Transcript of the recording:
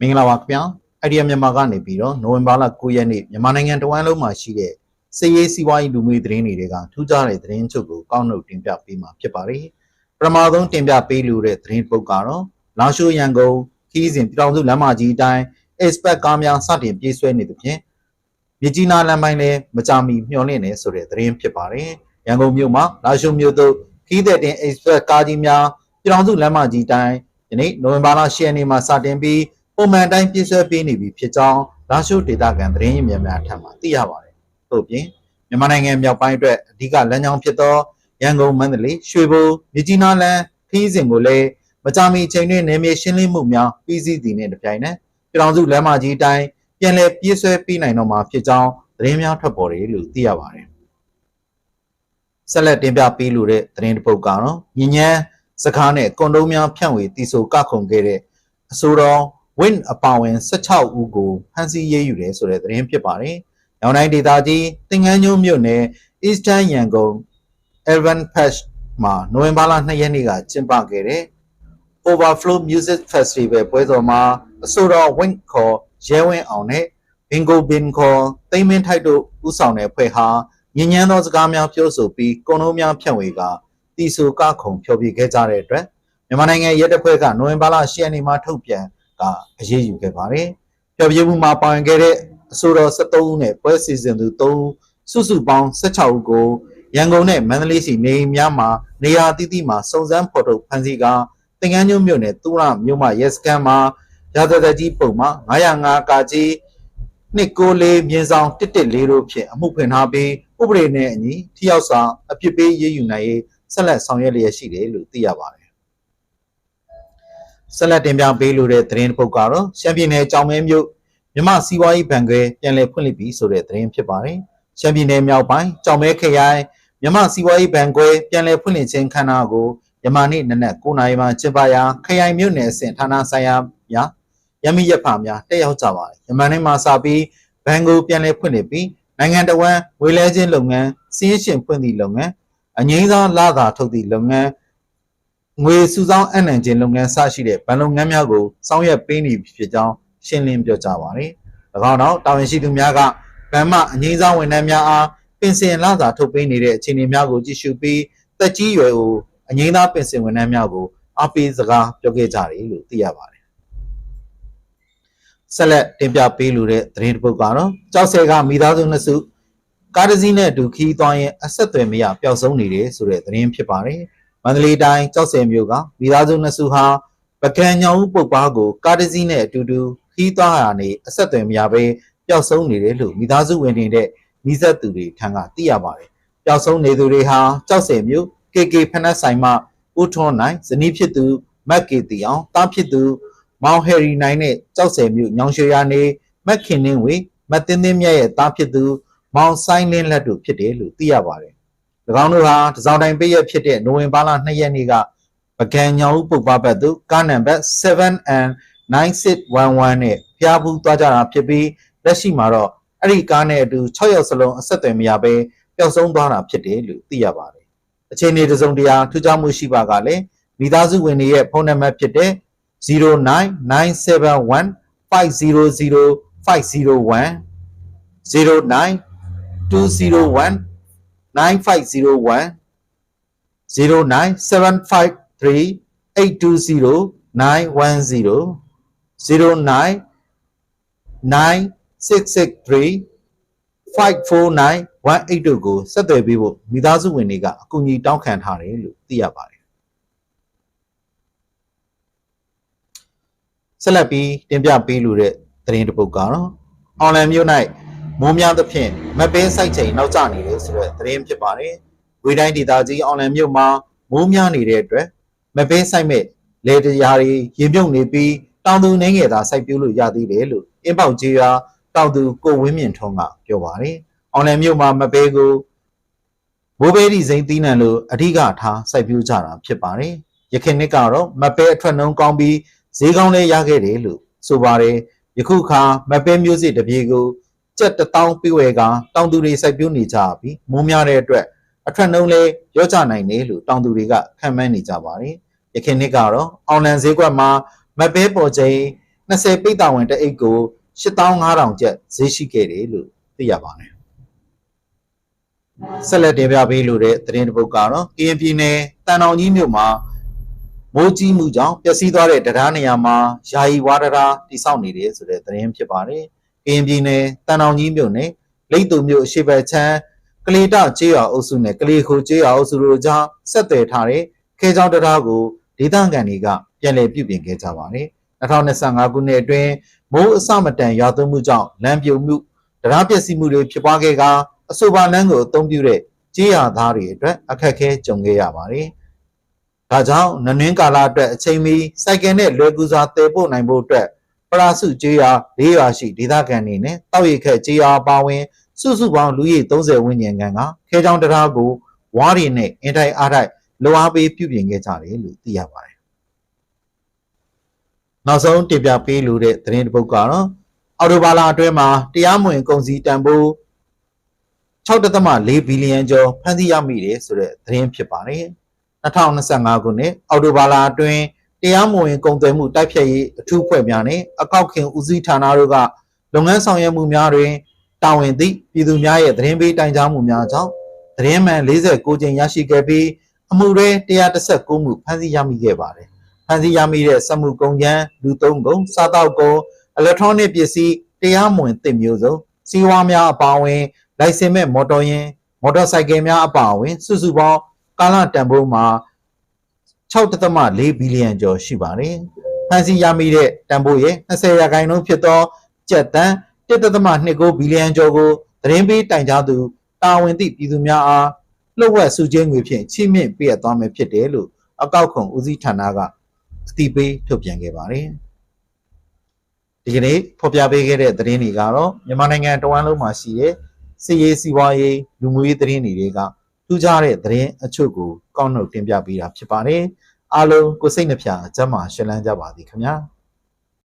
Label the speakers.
Speaker 1: မင်္ဂလာပါခင်ဗျာအိုင်ဒီယာမြန်မာကနေပြီးတော့နိုဝင်ဘာလ9ရက်နေ့မြန်မာနိုင်ငံတဝန်းလုံးမှာရှိတဲ့စည်ရေးစီးပွားရေးလူမျိုးရေးသတင်းတွေကထူးခြားတဲ့သတင်းချုပ်ကိုကောက်နှုတ်တင်ပြပေးမှာဖြစ်ပါတယ်ပထမဆုံးတင်ပြပေးလိုတဲ့သတင်းပုတ်ကတော့လာရှိုးရန်ကုန်ခီးစဉ်ပြည်တော်စုလမ်းမကြီးအတိုင်း expert ကားများစတင်ပြေးဆွဲနေသဖြင့်မြကြီးနားလမ်းပိုင်းလည်းမကြာမီမျှော်လင့်နေဆိုတဲ့သတင်းဖြစ်ပါတယ်ရန်ကုန်မြို့မှာလာရှိုးမြို့သို့ခီးတဲ့တင် expert ကားကြီးများပြည်တော်စုလမ်းမကြီးအတိုင်းယနေ့နိုဝင်ဘာလ10ရက်နေ့မှာစတင်ပြီး ပုံမှန်တိုင်းပြည့်စွဲပေးနေပြီဖြစ်ကြောင်းလာရှိုးဒေတာကန်သတင်းရင်းမြစ်များထံမှသိရပါတယ်။ထို့ပြင်မြန်မာနိုင်ငံမြောက်ပိုင်းအတွက်အဓိကလမ်းကြောင်းဖြစ်သောရန်ကုန်မန္တလေးရွှေဘိုမြကြီးနားလမ်းခီးစဉ်ကိုလည်းမကြာမီအချိန်တွင်နေမြေရှင်းလင်းမှုများပြီးစီးသည်နှင့်တပြိုင်နက်ပြည်တော်စုလမ်းမကြီးအတိုင်းပြန်လည်ပြည့်စွဲပေးနိုင်တော့မှာဖြစ်ကြောင်းသတင်းများထွက်ပေါ်တယ်လို့သိရပါတယ်။ဆက်လက်တင်ပြပေးလိုတဲ့သတင်းတစ်ပုဒ်ကတော့ညဉ့်ညမ်းစကားနဲ့ကွန်ဒုံးများဖြန့်ဝေတီဆိုကခုန်ခဲ့တဲ့အဆိုတော် win အပါဝင်16ဦးကိုဖမ်းဆီးရေးယူတယ်ဆိုတဲ့သတင်းဖြစ်ပါတယ်။ရောင်တိုင်းဒေသကြီးတင်ငန်းညုံမြို့နယ် Eastern Yangon Elvan Patch မှာနိုဝင်ဘာလ2ရက်နေ့ကကျင်းပခဲ့တဲ့ Overflow Music Festival ပွဲတော်မှာအဆိုတော် win ခေါ်ရဲဝင်းအောင်နဲ့ Bingo Bin ခေါ်သိမ့်မင်းထိုက်တို့ဦးဆောင်တဲ့ဖွဲ့ဟာညဉ့်ညမ်းသောစကားများပြောဆိုပြီးကုံလုံးများဖြန့်ဝေကတီဆိုကခုံဖျော်ဖြေခဲ့ကြတဲ့အတွက်မြန်မာနိုင်ငံရဲတပ်ဖွဲ့ကနိုဝင်ဘာလ10ရက်နေ့မှာထုတ်ပြန် ကအရေးယူခဲ့ပါတယ်။ဖျော်ဖြေမှုမှာပါဝင်ခဲ့တဲ့အဆိုတော်73ဦးနဲ့ပွဲစီစဉ်သူ3ဦးစုစုပေါင်း16ဦးကိုရန်ကုန်နဲ့မန္တလေးစီနေအိမ်များမှာနေရာအသီးသီးမှာစုံစမ်းဖော်ထုတ်ဖမ်းဆီးကာတင်ကန်းညွန့်မြို့နယ်တူရမြို့မှာရဲစခန်းမှာရာဇသက်ကြီးပုံမှာ905ကာကြီးနှစ်ကိုလေးမြင်းဆောင်114တို့ဖြင့်အမှုဖွင့်ထားပြီးဥပဒေနဲ့အညီထိရောက်စွာအပြစ်ပေးရေးယူနိုင်ရေးဆက်လက်ဆောင်ရွက်လျက်ရှိတယ်လို့သိရပါတယ်။ ဆက်လက်တင်ပြပေးလိုတဲ့သတင်းတစ်ပုဒ်ကတော့ရှမ်းပြည်နယ်ကြောင်မဲမြို့မြမစီးပွားရေးဘဏ်ခွဲပြန်လည်ဖွင့်လှစ်ပြီဆိုတဲ့သတင်းဖြစ်ပါတယ်။ရှမ်းပြည်နယ်မြောက်ပိုင်းကြောင်မဲခရိုင်မြမစီးပွားရေးဘဏ်ခွဲပြန်လည်ဖွင့်လှစ်ခြင်းခမ်းနားကိုယမနေ့နနက်9:00နာရီမှာကျင်းပရာခရိုင်မြို့နယ်အဆင့်ဌာနဆိုင်ရာများရမီရဖများတက်ရောက်ကြပါတယ်။ယမနေ့မှာစပြီးဘဏ်ကိုပြန်လည်ဖွင့်လှစ်ပြီးနိုင်ငံတော်ဝန်ဝေလဲခြင်းလုပ်ငန်းစီးရင်ရှင်ဖွင့်သည့်လုပ်ငန်းအငိမ့်စားလာသာထုတ်သည့်လုပ်ငန်း ငွေစုဆောင်းအနှံခြင်းလုပ်ငန်းစရှိတဲ့ဗန်လုပ်ငန်းများကိုစောင့်ရက်ပေးနေဖြစ်ကြောင်းရှင်းလင်းပြောကြားပါတယ်။၎င်းတော့တာဝန်ရှိသူများကဗန်မအငိမ့်စားဝန်ထမ်းများအားပင်စင်လာသာထုတ်ပေးနေတဲ့အခြေအနေများကိုကြည့်ရှုပြီးတက်ကြီးရွယ်ကိုအငိမ့်သားပင်စင်ဝန်ထမ်းများကိုအားပေးစကားပြောခဲ့ကြတယ်လို့သိရပါတယ်။ဆက်လက်တင်ပြပေးလိုတဲ့သတင်းတစ်ပုဒ်ကတော့ကြောက်ဆဲကမိသားစုနှစ်စုကားတစ်စီးနဲ့အတူခီးသွားရင်အဆက်အသွယ်မရပျောက်ဆုံးနေတယ်ဆိုတဲ့သတင်းဖြစ်ပါတယ်။ မန္တလေးတိုင်းကြောက်ဆယ်မြို့ကမိသားစုနှစ်စုဟာပကံညောင်ဦးပုတ်ပါကို ကားတစ်စီးနဲ့အတူတူခီးသွားရနေအဆက်အသွယ်မရဘဲပျောက်ဆုံးနေတယ်လို့မိသားစုဝင်နေတဲ့မိသက်သူတွေထံကသိရပါတယ်။ပျောက်ဆုံးနေသူတွေဟာကြောက်ဆယ်မြို့ KK ဖနက်ဆိုင်မှဦးထွန်းနိုင်ဇနီးဖြစ်သူမက်ကေတီအောင်တားဖြစ်သူမောင်ဟယ်ရီနိုင်နဲ့ကြောက်ဆယ်မြို့ညောင်ရွှေရနေမက်ခင်နှင်းဝေမက်တင်းတင်းမြတ်ရဲ့တားဖြစ်သူမောင်ဆိုင်လင်းလက်တို့ဖြစ်တယ်လို့သိရပါတယ်။၎ င်းတို့ဟာတစောင်းတိုင်ပိတ်ရက်ဖြစ်တဲ့နိုဝင်ဘာလ2ရက်နေ့ကပကံညောင်ပုတ်ပါဘတ်သို့ကားနံပါတ် 7and9611 နဲ့ဖျားဘူးသွားကြတာဖြစ်ပြီးလက်ရှိမှာတော့အဲ့ဒီကားနဲ့အတူ6ရောက်စလုံးအဆက်အသွယ်မရဘဲပျောက်ဆုံးသွားတာဖြစ်တယ်လို့သိရပါတယ်။အခြေအနေတစုံတရာထူးခြားမှုရှိပါကလည်းမိသားစုဝင်တွေရဲ့ဖုန်းနံပါတ်ဖြစ်တဲ့09971 500 501 09 201 9501 09753 820 910 09 9663 549 18တို့ကိုဆက်သွယ်ပေးဖို့မိသားစုဝင်တွေကအကူအညီတောင်းခံထားတယ်လို့သိရပါတယ်ဆက်လက်ပြီးတင်ပြပေးလိုတဲ့သတင်းတစ်ပုဒ်ကတော့အွန်လိုင်းမြို့၌ မိုးများသဖြင့်မပင်းစိုက်ချိန်နောက်ကျနေတယ်ဆိုတဲ့သတင်းဖြစ်ပါတယ်။ဝေတိုင်းဒေသကြီးအွန်လိုင်းမြို့မှာမိုးများနေတဲ့အတွက်မပင်းစိုက်မဲ့လေတရားတွေရေမြုပ်နေပြီးတောင်သူနှင်းငယ်သာစိုက်ပျိုးလို့ရသေးတယ်လို့အင်းပေါက်ကြီးရာတောင်သူကိုဝင်းမြင့်ထွန်းကပြောပါတယ်။အွန်လိုင်းမြို့မှာမပင်းကိုဘိုးဘေးဒီစိမ့်တီးနှံလို့အဓိကထားစိုက်ပျိုးကြတာဖြစ်ပါတယ်။ရခိုင်နှစ်ကတော့မပဲအထွက်နှုံးကောင်းပြီးဈေးကောင်းလေးရခဲ့တယ်လို့ဆိုပါတယ်။ယခုခါမပဲမျိုးစစ်တပြေကို ကြက်တစ်တောင်းပြည့်ဝဲကတောင်သူတွေစိုက်ပျိုးနေကြပြီးမိုးများတဲ့အတွက်အထွက်နှုံးလေးရော့ချနိုင်တယ်လို့တောင်သူတွေကခံမှန်းနေကြပါတယ်။ရခိုင်နှစ်ကတော့အောင်လန်ဈေးကွက်မှာမပဲပေါ်ချိန်20ပိတ်တာဝင်တအိတ်ကို8500ကျပ်ဈေးရှိခဲ့တယ်လို့သိရပါတယ်ဆက်လက်တင်ပြပေးလိုတဲ့သတင်းတစ်ပုဒ်ကတော့ကရင်ပြည်နယ်တန်တောင်ကြီးမြို့မှာမိုးကြီးမှုကြောင့်ပျက်စီးသွားတဲ့တရားနေရာမှာယာယီဝါဒရာတိစောက်နေတယ်ဆိုတဲ့သတင်းဖြစ်ပါတယ် ကရင်ပြည်နယ်တန်တောင်ကြီးမြို့နယ်လိတ်တူမြို့အရှိဘက်ချမ်းကလေးတကျေးရွာအုပ်စုနဲ့ကလေးခိုကျေးရွာအုပ်စုတို့ကြားဆက်သွယ်ထားတဲ့ခဲချောင်းတရားကိုဒေသခံတွေကပြန်လည်ပြုပြင်ခဲ့ကြပါတယ်2025ခုနှစ်အတွင်းမိုးအစမတန်ရွာသွန်းမှုကြောင့်လမ်းပြုံမှုတရားပျက်စီးမှုတွေဖြစ်ပွားခဲ့ကာအဆိုပါလမ်းကိုအသုံးပြုတဲ့ကြေးရသားတွေအတွက်အခက်အခဲကြုံခဲ့ရပါတယ်။ဒါကြောင့်နနင်းကာလအတွက်အချိန်မီစိုက်ကယ်နဲ့လွယ်ကူစွာတည်ပို့နိုင်ဖို့အတွက် ပရာစုကြေးရ၄ရွာရှိဒေသခံတွေနဲ့တောက်ရိတ်ခက်ကြေးရအပါဝင် စုစုပေါင်းလူကြီး30ဝန်းကျင်ခန့်ကခဲချောင်းတရားကိုဝါးရီနဲ့အင်တိုင်းအားတိုင်းလောအားပေးပြုပြင်ခဲ့ကြတယ်လို့သိရပါတယ်။နောက်ဆုံးတင်ပြပေးလိုတဲ့သတင်းတစ်ပုဒ်ကတော့အော်တိုဘာလာအတွင်းမှာတရားမဝင်ကုန်စည်တန်ဖိုး6.4ဘီလီယံကျော်ဖန်ဆီးရမိတယ်ဆိုတဲ့သတင်းဖြစ်ပါတယ်။2025ခုနှစ်အော်တိုဘာလာအတွင်း တရားမဝင်ကုန်သွယ်မှုတိုက်ဖျက်ရေးအထူးဖွဲ့များနဲ့အကောက်ခင်ဦးစီးဌာနတို့ကလုပ်ငန်းဆောင်ရွက်မှုများတွင်တာဝန်သည့်ပြည်သူများရဲ့သတင်းပေးတိုင်ကြားမှုများကြောင့်သတင်းမှန်49ကြိမ်ရရှိခဲ့ပြီးအမှုတွေ119မှုဖန်ဆီးရမိခဲ့ပါတယ်။ဖန်ဆီးရမိတဲ့စက်မှုကုန်ကျန်းလူသုံးကုန်စားတောက်ကုန်အီလက်ထရောနစ်ပစ္စည်းတရားမဝင်သစ်မျိုးစုံစီးပွားများအပါအဝင်လိုင်စင်မဲ့မော်တော်ယာဉ်မော်တော်ဆိုင်ကယ်များအပါအဝင် စုစုပေါင်းကာလတန်ဖိုးမှာ 6.4ဘီလီယံကျော်ရှိပါတယ်။ဖန်စီရမိတဲ့တန်ဖိုးရဲ့20ရာခိုင်နှုန်းဖြစ်သောကျပ်တန်1.29ဘီလီယံကျော်ကိုသတင်းပေးတိုင်ကြားသူတာဝန်သည့်ပြည်သူများအားလှုပ်ဝက်စုချင်းငွေဖြင့်ချိမြင့်ပေးအပ်သွားမယ်ဖြစ်တယ်လို့အကောက်ခွန်ဦးစီးဌာနကအတည်ပြုထုတ်ပြန်ခဲ့ပါတယ်။ဒီကနေ့ဖော်ပြပေးခဲ့တဲ့သတင်းတွေကတော့မြန်မာနိုင်ငံတဝန်းလုံးမှာရှိတဲ့စီရေးစီးပွားရေးလူမှုရေးသတင်းတွေက ထူးခြားတဲ့သတင်းအချို့ကိုကောက်နှုတ်တင်ပြပေးတာဖြစ်ပါတယ်။အားလုံးကိုစိတ်နှပြကျမ်းမာရှင်လန်းကြပါသည်ခင်ဗျာ။